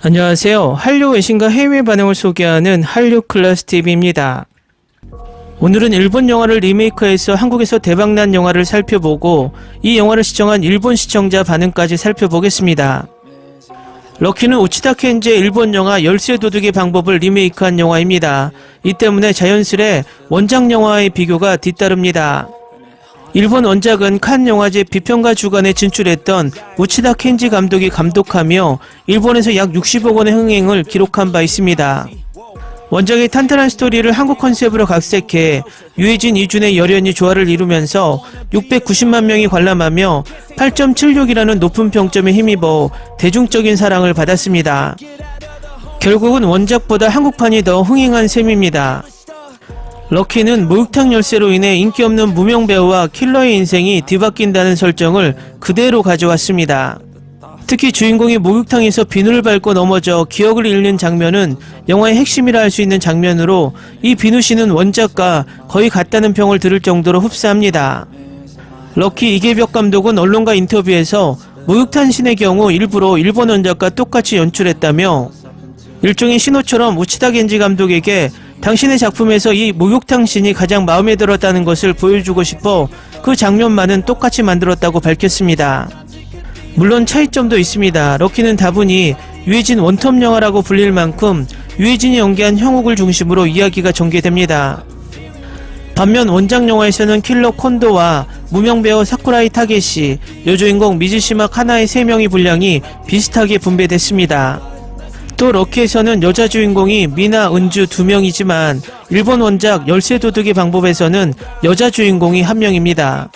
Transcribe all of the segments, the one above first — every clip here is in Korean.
안녕하세요. 한류 외신과 해외 반응을 소개하는 한류 클래스 TV입니다. 오늘은 일본 영화를 리메이크해서 한국에서 대박난 영화를 살펴보고 이 영화를 시청한 일본 시청자 반응까지 살펴보겠습니다. 럭키는 우치다 켄지의 일본 영화 열쇠 도둑의 방법을 리메이크한 영화입니다. 이 때문에 자연스레 원작 영화의 비교가 뒤따릅니다. 일본 원작은 칸 영화제 비평가 주간에 진출했던 우치다 켄지 감독이 감독하며 일본에서 약 60억 원의 흥행을 기록한 바 있습니다. 원작의 탄탄한 스토리를 한국 컨셉으로 각색해 유해진, 이준의 열연이 조화를 이루면서 690만 명이 관람하며 8.76이라는 높은 평점에 힘입어 대중적인 사랑을 받았습니다. 결국은 원작보다 한국판이 더 흥행한 셈입니다. 럭키는 목욕탕 열쇠로 인해 인기 없는 무명 배우와 킬러의 인생이 뒤바뀐다는 설정을 그대로 가져왔습니다. 특히 주인공이 목욕탕에서 비누를 밟고 넘어져 기억을 잃는 장면은 영화의 핵심이라 할 수 있는 장면으로 이 비누 씨는 원작과 거의 같다는 평을 들을 정도로 흡사합니다. 럭키 이계벽 감독은 언론과 인터뷰에서 목욕탕 신의 경우 일부러 일본 원작과 똑같이 연출했다며 일종의 신호처럼 우치다 겐지 감독에게 당신의 작품에서 이 목욕탕 씬이 가장 마음에 들었다는 것을 보여주고 싶어 그 장면만은 똑같이 만들었다고 밝혔습니다. 물론 차이점도 있습니다. 럭키는 다분히 유해진 원톱 영화라고 불릴 만큼 유해진이 연기한 형욱을 중심으로 이야기가 전개됩니다. 반면 원작 영화에서는 킬러 콘도와 무명 배우 사쿠라이 타게시, 여주인공 미즈시마 카나의 3명의 분량이 비슷하게 분배됐습니다. 또 럭키에서는 여자 주인공이 미나, 은주 두 명이지만 일본 원작 열쇠 도둑의 방법에서는 여자 주인공이 한 명입니다.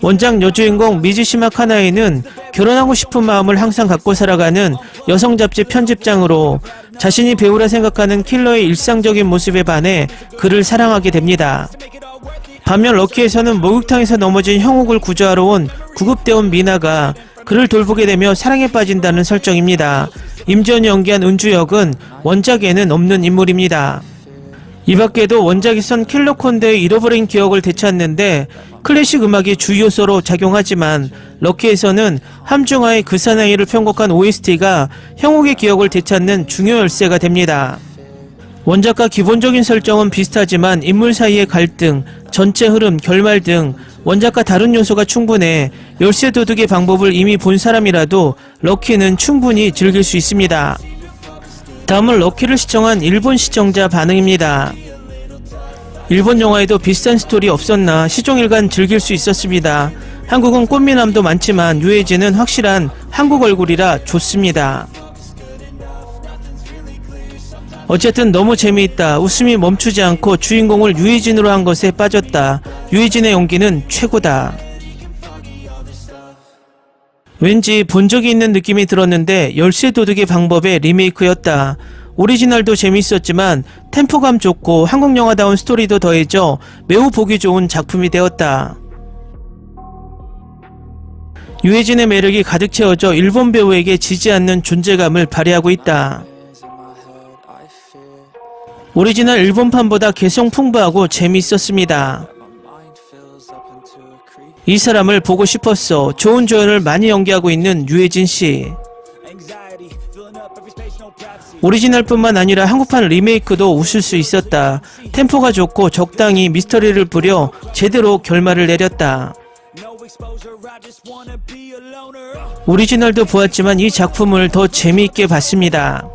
원작 여주인공 미즈시마 카나에는 결혼하고 싶은 마음을 항상 갖고 살아가는 여성 잡지 편집장으로 자신이 배우라 생각하는 킬러의 일상적인 모습에 반해 그를 사랑하게 됩니다. 반면 럭키에서는 목욕탕에서 넘어진 형욱을 구조하러 온 구급대원 미나가 그를 돌보게 되며 사랑에 빠진다는 설정입니다. 임지연이 연기한 은주 역은 원작에는 없는 인물입니다. 이 밖에도 원작에선 킬러 콘데의 잃어버린 기억을 되찾는데 클래식 음악이 주 요소로 작용하지만 럭키에서는 함중아의 그 사나이를 편곡한 OST가 형욱의 기억을 되찾는 중요 열쇠가 됩니다. 원작과 기본적인 설정은 비슷하지만 인물 사이의 갈등, 전체 흐름, 결말 등 원작과 다른 요소가 충분해 열쇠 도둑의 방법을 이미 본 사람이라도 럭키는 충분히 즐길 수 있습니다. 다음은 럭키를 시청한 일본 시청자 반응입니다. 일본 영화에도 비슷한 스토리 없었나 시종일관 즐길 수 있었습니다. 한국은 꽃미남도 많지만 유해진은 확실한 한국 얼굴이라 좋습니다. 어쨌든 너무 재미있다. 웃음이 멈추지 않고 주인공을 유해진으로 한 것에 빠졌다. 유해진의 연기는 최고다. 왠지 본 적이 있는 느낌이 들었는데 열쇠 도둑의 방법의 리메이크였다. 오리지널도 재밌었지만 템포감 좋고 한국 영화다운 스토리도 더해져 매우 보기 좋은 작품이 되었다. 유해진의 매력이 가득 채워져 일본 배우에게 지지 않는 존재감을 발휘하고 있다. 오리지널 일본판보다 개성 풍부하고 재미있었습니다. 이 사람을 보고 싶었어. 좋은 조연을 많이 연기하고 있는 유해진 씨. 오리지널뿐만 아니라 한국판 리메이크도 웃을 수 있었다. 템포가 좋고 적당히 미스터리를 부려 제대로 결말을 내렸다. 오리지널도 보았지만 이 작품을 더 재미있게 봤습니다.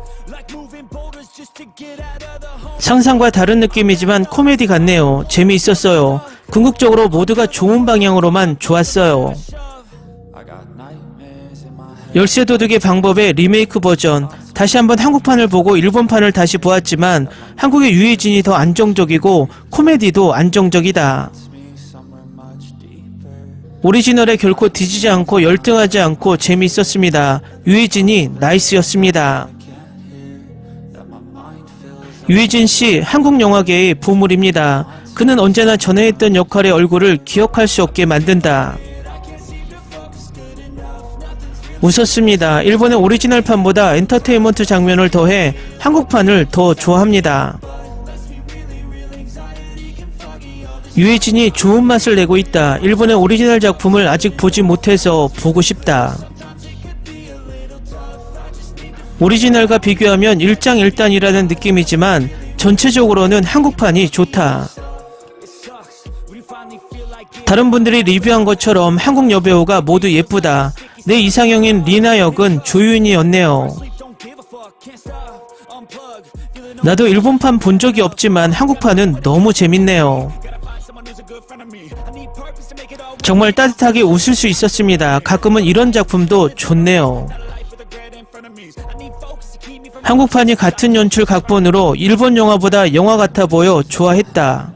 상상과 다른 느낌이지만 코미디 같네요. 재미있었어요. 궁극적으로 모두가 좋은 방향으로만 좋았어요. 열쇠 도둑의 방법의 리메이크 버전. 다시 한번 한국판을 보고 일본판을 다시 보았지만 한국의 유해진이 더 안정적이고 코미디도 안정적이다. 오리지널에 결코 뒤지지 않고 열등하지 않고 재미있었습니다. 유해진이 나이스였습니다. 유해진 씨 한국 영화계의 보물입니다. 그는 언제나 전에 했던 역할의 얼굴을 기억할 수 없게 만든다. 웃었습니다. 일본의 오리지널판보다 엔터테인먼트 장면을 더해 한국판을 더 좋아합니다. 유해진이 좋은 맛을 내고 있다. 일본의 오리지널 작품을 아직 보지 못해서 보고 싶다. 오리지널과 비교하면 일장일단이라는 느낌이지만 전체적으로는 한국판이 좋다. 다른 분들이 리뷰한 것처럼 한국 여배우가 모두 예쁘다. 내 이상형인 리나 역은 조윤이었네요. 나도 일본판 본 적이 없지만 한국판은 너무 재밌네요. 정말 따뜻하게 웃을 수 있었습니다. 가끔은 이런 작품도 좋네요. 한국판이 같은 연출 각본으로 일본 영화보다 영화 같아 보여 좋아했다.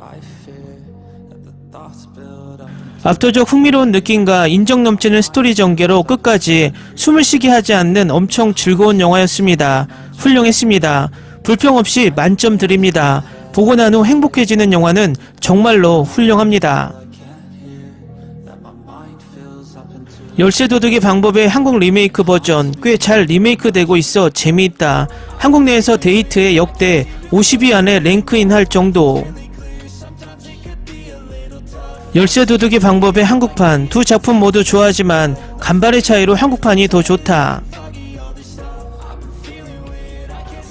압도적 흥미로운 느낌과 인정 넘치는 스토리 전개로 끝까지 숨을 쉬게 하지 않는 엄청 즐거운 영화였습니다. 훌륭했습니다. 불평 없이 만점 드립니다. 보고 난 후 행복해지는 영화는 정말로 훌륭합니다. 열쇠 도둑의 방법의 한국 리메이크 버전 꽤 잘 리메이크 되고 있어 재미있다. 한국 내에서 데이트에 역대 50위 안에 랭크인 할 정도. 열쇠 도둑의 방법의 한국판 두 작품 모두 좋아하지만 간발의 차이로 한국판이 더 좋다.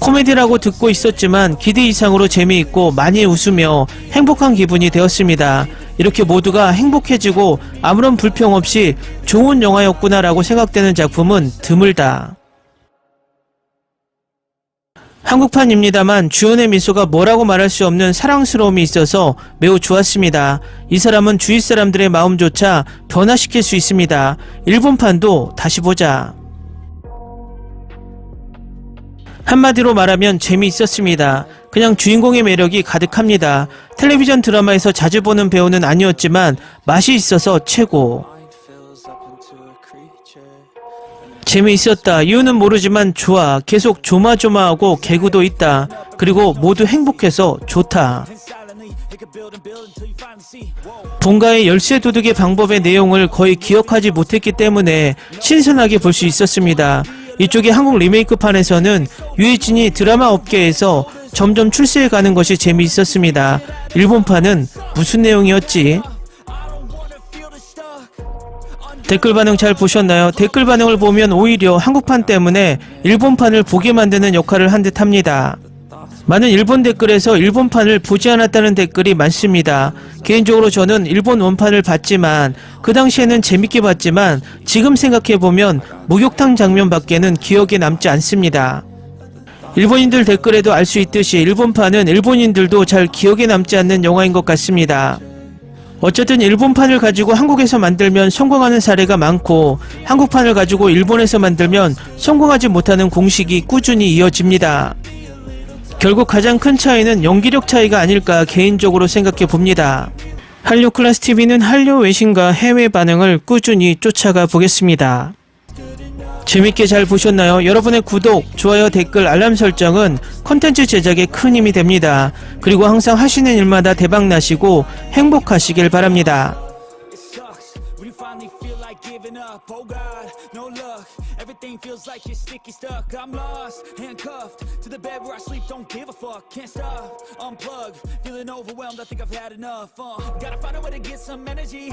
코미디라고 듣고 있었지만 기대 이상으로 재미있고 많이 웃으며 행복한 기분이 되었습니다. 이렇게 모두가 행복해지고 아무런 불평 없이 좋은 영화였구나라고 생각되는 작품은 드물다. 한국판입니다만 주연의 미소가 뭐라고 말할 수 없는 사랑스러움이 있어서 매우 좋았습니다. 이 사람은 주위 사람들의 마음조차 변화시킬 수 있습니다. 일본판도 다시 보자. 한마디로 말하면 재미있었습니다. 그냥 주인공의 매력이 가득합니다. 텔레비전 드라마에서 자주 보는 배우는 아니었지만 맛이 있어서 최고. 재미있었다. 이유는 모르지만 좋아. 계속 조마조마하고 개구도 있다. 그리고 모두 행복해서 좋다. 본가의 열쇠 도둑의 방법의 내용을 거의 기억하지 못했기 때문에 신선하게 볼 수 있었습니다. 이쪽의 한국 리메이크판에서는 유해진이 드라마 업계에서 점점 출세해 가는 것이 재미있었습니다. 일본판은 무슨 내용이었지? 댓글 반응 잘 보셨나요? 댓글 반응을 보면 오히려 한국판 때문에 일본판을 보게 만드는 역할을 한 듯 합니다. 많은 일본 댓글에서 일본판을 보지 않았다는 댓글이 많습니다. 개인적으로 저는 일본 원판을 봤지만 그 당시에는 재밌게 봤지만 지금 생각해보면 목욕탕 장면 밖에는 기억에 남지 않습니다. 일본인들 댓글에도 알 수 있듯이 일본판은 일본인들도 잘 기억에 남지 않는 영화인 것 같습니다. 어쨌든 일본판을 가지고 한국에서 만들면 성공하는 사례가 많고 한국판을 가지고 일본에서 만들면 성공하지 못하는 공식이 꾸준히 이어집니다. 결국 가장 큰 차이는 연기력 차이가 아닐까 개인적으로 생각해 봅니다. 한류 클래스 TV는 한류 외신과 해외 반응을 꾸준히 쫓아가 보겠습니다. 재밌게 잘 보셨나요? 여러분의 구독, 좋아요, 댓글, 알람 설정은 컨텐츠 제작에 큰 힘이 됩니다. 그리고 항상 하시는 일마다 대박 나시고 행복하시길 바랍니다. giving up. Oh God, no luck. Everything feels like you're sticky stuck. I'm lost, handcuffed to the bed where I sleep. Don't give a fuck, can't stop. Unplug, feeling overwhelmed. I think I've had enough. Uh, gotta find a way to get some energy.